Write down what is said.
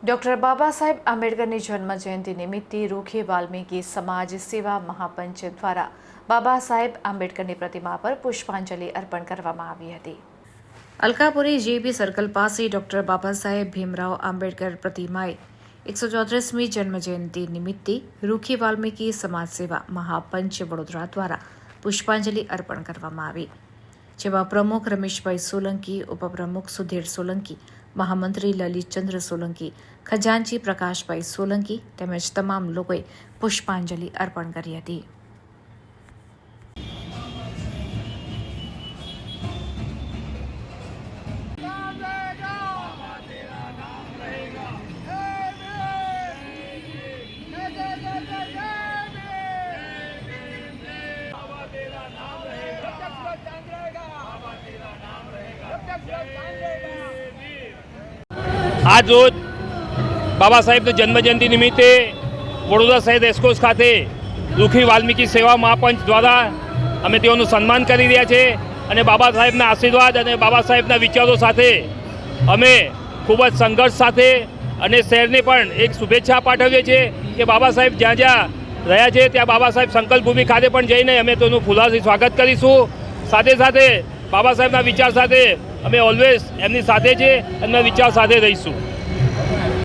Doctor Baba સાહેબ આંબેડકરની જન્મ જયંતિ નિમિત્તે રૂખી વાલ્મીકી સમાજ સેવા મહાપંચ દ્વારા બાબા સાહેબ આંબેડકરની પ્રતિમા પર પુષ્પાંજલિ અર્પણ કરવામાં આવી હતી. અલકાપુરી જેબી સર્કલ પાસે ડોક્ટર બાબા સાહેબ ભીમરાવ આંબેડકર પ્રતિમાએ એકસો ચોત્રીસમી જન્મજયંતિ નિમિત્તે રૂખી વાલ્મીકી સમાજ સેવા મહાપંચ વડોદરા દ્વારા પુષ્પાંજલિ અર્પણ કરવામાં આવી. જેમાં પ્રમુખ રમેશભાઈ સોલંકી, ઉપપ્રમુખ સુધીર સોલંકી મહામંત્રી લલિતચંદ્ર સોલંકી ખજાનચી પ્રકાશભાઈ સોલંકી તેમજ તમામ લોકોએ પુષ્પાંજલિ અર્પણ કરી હતી नाम रहेगा तेरा नाम रहेगा આજ રોજ બાબા સાહેબની જન્મજયંતિ નિમિત્તે વડોદરા શહેર રેસકોર્સ ખાતે દુઃખી વાલ્મીકી સેવા મહાપંચ દ્વારા અમે તેઓનું સન્માન કરી રહ્યા છે અને બાબા સાહેબના આશીર્વાદ અને બાબા સાહેબના વિચારો સાથે અમે ખૂબ જ સંઘર્ષ સાથે અને શહેરને પણ એક શુભેચ્છા પાઠવીએ છીએ કે બાબા સાહેબ જ્યાં જ્યાં રહ્યા છે, ત્યાં બાબા સાહેબ સંકલ્પભૂમિ ખાતે પણ જઈને અમે તેનું ફુલાથી સ્વાગત કરીશું. સાથે સાથે બાબા સાહેબના વિચાર સાથે અમે ઓલવેઝ એમની સાથે છે એમના વિચાર સાથે રહીશું.